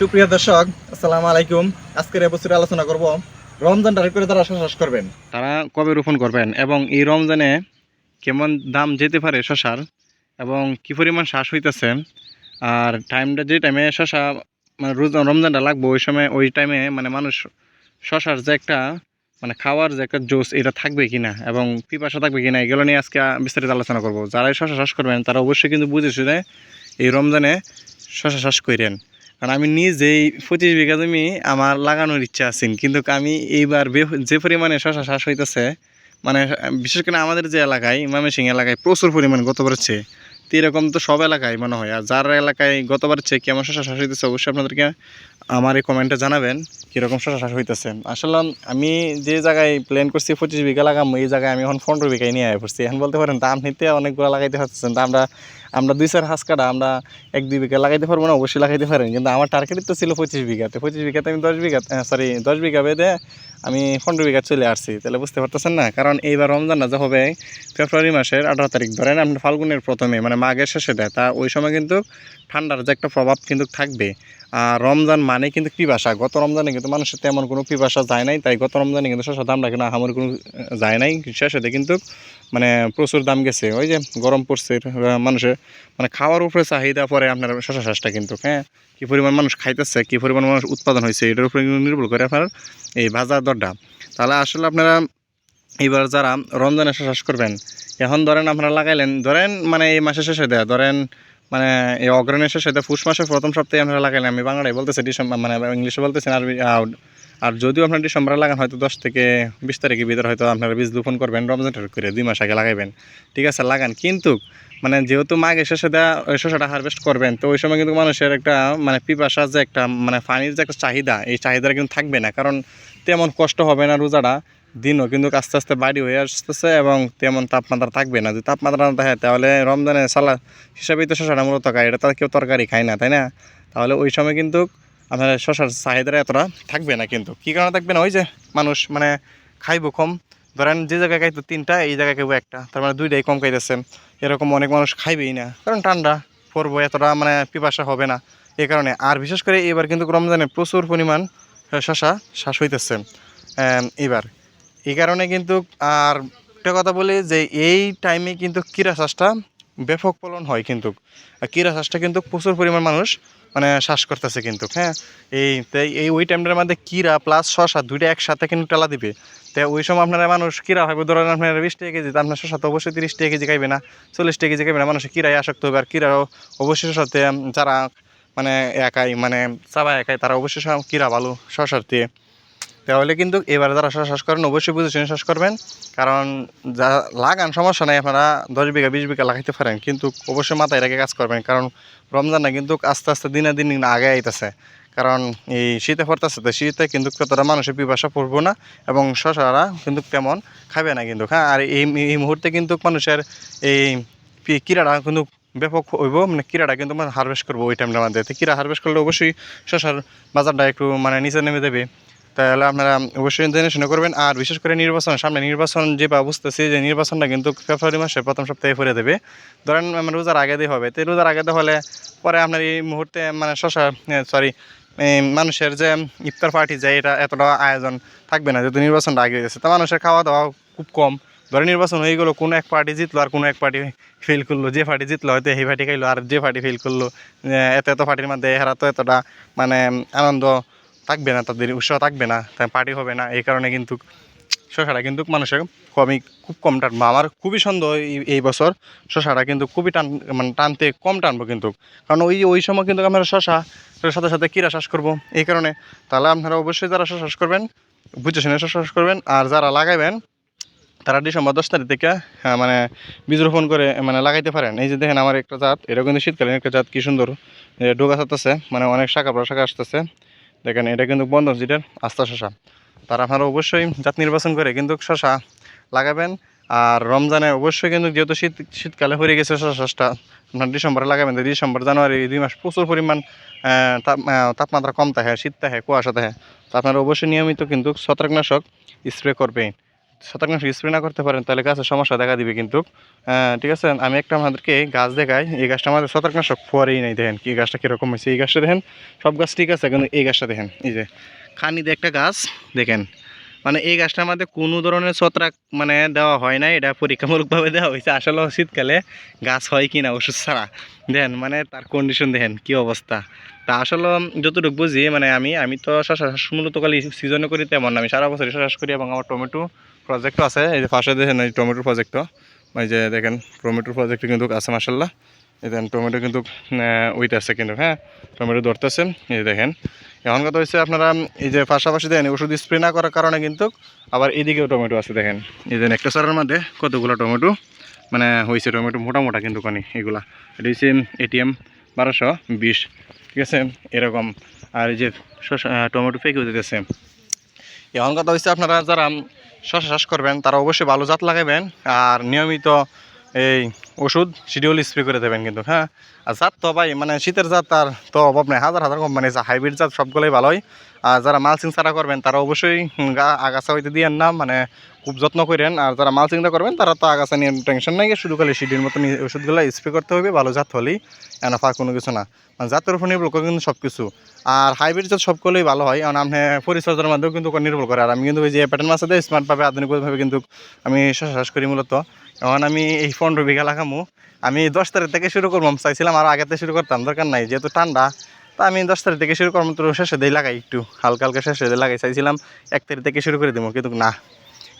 সুপ্রিয় দর্শক, আসসালামু আলাইকুম। আজকের এবছরে আলোচনা করব, রমজান করে তারা শ্বাস করবেন, তারা কবে রোপণ করবেন এবং এই রমজানে কেমন দাম যেতে পারে শশার এবং কি পরিমাণ শ্বাস হইতেছে? আর টাইমটা যে টাইমে শশা মানে রোজ, রমজানটা লাগবে, ওই সময়, ওই টাইমে মানে মানুষ শশার যে একটা মানে খাওয়ার যে একটা জোস, এটা থাকবে কিনা এবং পিপাসা থাকবে কি না এগুলো নিয়ে আজকে বিস্তারিত আলোচনা করব। যারাই শশা শ্বাস করবেন, তারা অবশ্যই কিন্তু বুঝে শুনে এই রমজানে শশা শ্বাস করেন। কারণ আমি নিজেই পঁচিশ বিঘা জমি আমার লাগানোর ইচ্ছা আছে কিন্তু আমি এইবার যে পরিমাণে শশা চাষ হইতেছে মানে বিশেষ করে আমাদের যে এলাকায় ময়মনসিং এলাকায় প্রচুর পরিমাণ গতবার চেয়ে তো এরকম তো সব এলাকায় মনে হয়। আর যার এলাকায় গতবার চেয়ে কেমন শশা চাষ হইতেছে, অবশ্যই আপনাদেরকে আমার এই কমেন্টে জানাবেন, কীরকম শশা চাষ হইতেছে। আসলে আমি যে জায়গায় প্ল্যান করছি, পঁচিশ বিঘা লাগাম, এই জায়গায় আমি এখন পনেরো বিঘায় নিয়ে আয় পড়ছি। এখন বলতে পারেন দাম নিতে অনেকগুলো লাগাইতে পারতেছেন, তা আমরা আমরা দুই চার হাঁস কাটা, আমরা এক দুই বিঘা লাগাইতে পারব না, অবশ্যই লাগাইতে পারেন। কিন্তু আমার টার্গেট তো ছিল পঁচিশ বিঘাতে। পঁচিশ বিঘাতে আমি দশ বিঘা সরি দশ বিঘা বেঁধে আমি পনেরো বিঘা চলে আসছি, তাহলে বুঝতে পারতেছেন না? কারণ এইবার রমজানটা যে হবে, ফেব্রুয়ারি মাসের আঠারো তারিখ ধরেন আপনি ফাল্গুনের প্রথমে মানে মাঘের শেষে দেয়। তা ওই সময় কিন্তু ঠান্ডার যে একটা প্রভাব কিন্তু থাকবে। আর রমজান মানে কিন্তু পিপাসা। গত রমজানে কিন্তু মানুষের তেমন কোনো পিপাসা যায় নাই, তাই গত রমজানে কিন্তু শশা দামটা কিন্তু আহামরি কোনো যায় নাই। শেষেতে কিন্তু মানে প্রচুর দাম গেছে। ওই যে গরম পড়ছে, মানুষের মানে খাওয়ার উপরে চাহিদা পরে আপনার শশা চাষটা কিন্তু হ্যাঁ? কী পরিমাণ মানুষ খাইতেছে, কি পরিমাণ মানুষ উৎপাদন হয়েছে এটার উপরে নির্ভর করে আপনার এই বাজার দরটা। তাহলে আসলে আপনারা এবার যারা রমজানে চাষ করবেন, এখন ধরেন আপনারা লাগাইলেন, ধরেন মানে এই মাসের শেষে দেয়, ধরেন মানে এই অগ্রণের শেষে দেয়, পুষ মাসের প্রথম সপ্তাহে আপনারা লাগাইলেন, আমি বাংলায় বলতেছি ডিসেম্বর মানে ইংলিশে বলতেছেন আরবি আর যদিও আপনার ডিসেম্বরে লাগান, হয়তো দশ থেকে বিশ তারিখের ভিতরে হয়তো আপনারা বীজ রোপণ করবেন, রমজান করে দুই মাস আগে লাগাইবেন। ঠিক আছে, লাগান। কিন্তু মানে যেহেতু মাঘে শেষে দেওয়া ওই শসাটা হারভেস্ট করবেন। তো ওই সময় কিন্তু মানুষের একটা মানে পিপাসা যে একটা মানে পানির যে একটা চাহিদা, এই চাহিদাটা কিন্তু থাকবে না। কারণ তেমন কষ্ট হবে না রোজাটা, দিনও কিন্তু আস্তে আস্তে বাড়ি হয়ে আসতেছে এবং তেমন তাপমাত্রা থাকবে না। যদি তাপমাত্রা না থাকে, তাহলে রমজানে সালা হিসাবেই তো শশাটা মূলত খায়, এটা তো আর কেউ তরকারি খায় না, তাই না? তাহলে ওই সময় কিন্তু আপনার শশার চাহিদাটা এতটা থাকবে না কিন্তু। কী কারণে থাকবে না? ওই যে মানুষ মানে খাইবো কম ধরেন যে জায়গায় খাইতো তিনটা, এই জায়গায় খাইবো একটা। তার মানে দুইটাই কম খাইতেছেন এরকম অনেক মানুষ খাইবেই না। কারণ ঠান্ডা পড়ব এতটা মানে পিপাসা হবে না। এ কারণে। আর বিশেষ করে এবার কিন্তু রমজানে প্রচুর পরিমাণ শশা শ্বাস হইতেছে। এবার। এই কারণে কিন্তু, আর একটা কথা বলি যে, এই টাইমে কিন্তু কীরা চাষটা ব্যাপক ফলন হয় কিন্তু। কীরা চাষটা কিন্তু প্রচুর পরিমাণ মানুষ মানে শ্বাস করতেছে কিন্তু হ্যাঁ? এই, তাই এই, ওই টাইমটার মধ্যে কীরা প্লাস শশা দুইটা একসাথে কিন্তু টেলা দিবে। তাই ওই সময় আপনারা মানুষ কীরা হবে ধরেন আপনার বিশ টাকা কেজি আপনার শশা তো অবশ্যই তিরিশ টাকা কেজি খাইবে না, চল্লিশ টাকা কেজি খাইবে না মানুষ কীরাই আসক্ত হবে। আর কীরাও অবশ্যই সাথে যারা মানে একাই মানে চাবা একাই, তারা অবশ্যই কীরা ভালো শশার দিয়ে তাহলে কিন্তু এবারে যারা চাষ করেন অবশ্যই বুঝে শুনে চাষ করবেন কারণ যা লাগান, সমস্যা নাই, আপনারা দশ বিঘা, বিশ বিঘা লাগাইতে পারেন। কিন্তু অবশ্যই মাথায় রেখে কাজ করবেন। কারণ রমজানটা কিন্তু আস্তে আস্তে দিনে দিন আগে আইতেছে। কারণ এই শীতে পড়তেছে তো শীতে কিন্তু ততটা মানুষের পিপাসা পড়ব না এবং শশারা কিন্তু তেমন খাবে না কিন্তু। হ্যাঁ আর এই এই মুহূর্তে কিন্তু মানুষের এই কিরাটা কিন্তু ব্যাপক হইব। মানে কিরাটা কিন্তু মানে হারভেস্ট করব ওই টাইমটার মধ্যে তো কিরা হারভেস্ট করলে অবশ্যই শশার বাজারটা একটু মানে নিচে নেমে দেবে তাহলে আপনারা অবশ্যই জেনে শুনে করবেন। আর বিশেষ করে নির্বাচন, সামনে নির্বাচন যে বুঝতেছি যে নির্বাচনটা কিন্তু ফেব্রুয়ারি মাসে প্রথম সপ্তাহে পরে দেবে। ধরেন রোজার আগে দিয়ে হবে। তো রোজার আগে হলে পরে আপনার এই মুহূর্তে মানে শশা সরি মানুষের যে ইফতার পার্টি যায় এটা এতটা আয়োজন থাকবে না যেহেতু নির্বাচনটা আগে গেছে। তা মানুষের খাওয়া দাওয়া খুব কম। ধরে নির্বাচন হয়ে গেলো, কোনো এক পার্টি জিতলো আর কোনো এক পার্টি ফেল করল। যে পার্টি জিতলো হয়তো সেই পার্টি খাইলো, আর যে পার্টি ফেল করল এত এত পার্টির মধ্যে এরা তো এতটা মানে আনন্দ থাকবে না, তাদের উৎসাহ থাকবে না তাই পার্টি হবে না, এই কারণে কিন্তু শশাটা কিন্তু মানুষের কমই, খুব কম টানবো আমার খুবই সন্দেহ এই- বছর শশাটা কিন্তু খুবই টান মানে টানতে কম টানবো কিন্তু। কারণ ওই ওই সময় কিন্তু আমরা শশা সাথে সাথে কীরা শ্বাস করব, এই কারণে। তাহলে আপনারা অবশ্যই যারা চাষ করবেন, বুঝে শুনে চাষ করবেন, আর যারা লাগাইবেন, তারা ডিসেম্বর দশ তারিখ থেকে মানে বীজ রোপণ করে মানে লাগাইতে পারেন। এই যে দেখেন আমার একটা জাত এটা কিন্তু শীতকালীন একটা জাত, কি সুন্দর ডোগা ছাড়তেছে মানে অনেক শাখা বড় শাখা আসতেছে। দেখেন, এটা কিন্তু বন্ধন জিটের আস্থা শশা। তার আপনারা অবশ্যই জাত নির্বাচন করে কিন্তু শশা লাগাবেন। আর রমজানে অবশ্যই কিন্তু যেহেতু শীত, শীতকালে হয়ে গেছে শশা চাষটা আপনার ডিসেম্বরে লাগাবেন। ডিসেম্বর, জানুয়ারি দুই মাস প্রচুর পরিমাণ তাপ তাপমাত্রা কম থাকে, শীত থাকে, কুয়াশা থাকে। তো আপনারা অবশ্যই নিয়মিত কিন্তু ছত্রাকনাশক স্প্রে করবেন। শতাংশ স্প্রে না করতে পারেন, তাহলে গাছের সমস্যা দেখা দিবে কিন্তু। ঠিক আছে, আমি একটা আমাদেরকে গাছ দেখাই। এই গাছটা আমাদের শতাংশ পরেই নাই, দেখেন কি গাছটা কীরকম হয়েছে। এই গাছটা দেখেন, সব গাছ ঠিক আছে, কিন্তু এই গাছটা দেখেন, এই যে খানিতে একটা গাছ, দেখেন। মানে এই গাছটার মধ্যে কোনো ধরনের ছত্রাক মানে দেওয়া হয় না এটা পরীক্ষামূলকভাবে দেওয়া হয়েছে। আসলে শীতকালে গাছ হয় কি না ওষুধ ছাড়া। দেখেন মানে তার কন্ডিশন দেখেন, কি অবস্থা। তা আসলে যতটুকু বুঝি মানে আমি আমি তো শশা মূলত কালি সিজনে করি তেমন আমি সারা বছর চাষ করি এবং আমার টমেটো প্রজেক্টও আছে, এই যে পাশে দেখেন এই টমেটোর প্রজেক্টও ওই যে দেখেন টমেটোর প্রজেক্ট কিন্তু আছে মাসাল্লাহ এই দেখেন টমেটো কিন্তু উইট আছে কিন্তু হ্যাঁ? টমেটো ধরতেছেন, এই দেখেন। এখন কথা হচ্ছে আপনারা, এই যে পাশাপাশি দেখেন, ওষুধ স্প্রে না করার কারণে কিন্তু আবার এদিকেও টমেটো আছে, দেখেন। এই দেখেন একটা সারের মধ্যে কতগুলো টমেটো মানে হয়েছে টমেটো মোটা মোটা কিন্তু কানি এগুলা। এটা হচ্ছে এটিএম বারোশো বিশ, ঠিক আছে? এরকম। আর এই যে টমেটো ফেঁকেও দিতেছে। এখন কথা হচ্ছে আপনারা যারা শশা চাষ করবেন, তারা অবশ্যই ভালো জাত লাগাবেন, আর নিয়মিত এই ওষুধ শিডিউল স্প্রে করে দেবেন কিন্তু হ্যাঁ? আর জাত তো ভাই মানে শীতের জাত তার তো অভাব নেই, হাজার হাজার কোম্পানি আছে হাইব্রিড জাত সবগুলোই ভালোই। আর যারা মালসিং ছাড়া করবেন, তারা অবশ্যই গা আগাছা হইতে দিয়েন না মানে খুব যত্ন করেন আর যারা মাল চিন্তা করবেন, তারা তো আগাছা নিয়ে টেনশন নাই, শুধু খালি শিডিউল মতন ওষুধগুলো স্প্রে করতে হবে, ভালো জাত হলেই এনাফা কোনো কিছু না। মানে জাতের উপর নির্ভর করে কিন্তু সব কিছু আর হাইব্রিড জাত সবগুলোই ভালো হয়, কারণ আপনি পরিচর্যার মাধ্যমে কিন্তু নির্ভর করে। আর আমি কিন্তু ওই যে প্যাটার্ন মাছ দিয়ে স্মার্টভাবে আধুনিকভাবে কিন্তু আমি চাষ করি মূলত। এখন আমি এই পনেরো বিঘা লাগামো। আমি দশ তারিখ থেকে শুরু করব চাইছিলাম আর আগে থেকে শুরু করতাম, দরকার নাই, যেহেতু ঠান্ডা। তা আমি দশ তারিখ থেকে শুরু করব তো শেষে দিয়ে লাগাই, একটু হালকা হালকা শেষে দিয়ে লাগাই, চাইছিলাম এক তারিখ থেকে শুরু করে দেবো, কিন্তু না।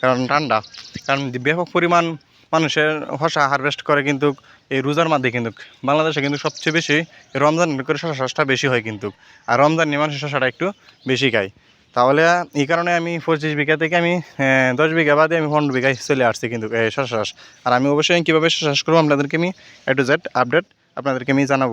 কারণ ঠান্ডা। কারণ ব্যাপক পরিমাণ মানুষের হসা হারভেস্ট করে কিন্তু এই রোজার মধ্যে কিন্তু বাংলাদেশে কিন্তু সবচেয়ে বেশি রমজান করে শশা চাষটা বেশি হয় কিন্তু। আর রমজান নিয়ে মানুষের শশাটা একটু বেশি খায়। তাহলে এই কারণে আমি পঁচিশ বিঘা থেকে আমি দশ বিঘা বাদে আমি পনেরো বিঘায় চলে আসছি কিন্তু শশা আর আমি অবশ্যই কীভাবে শশা চাষ করব আপনাদেরকে আমি এ টু জেড আপডেট আপনাদেরকে আমি জানাব।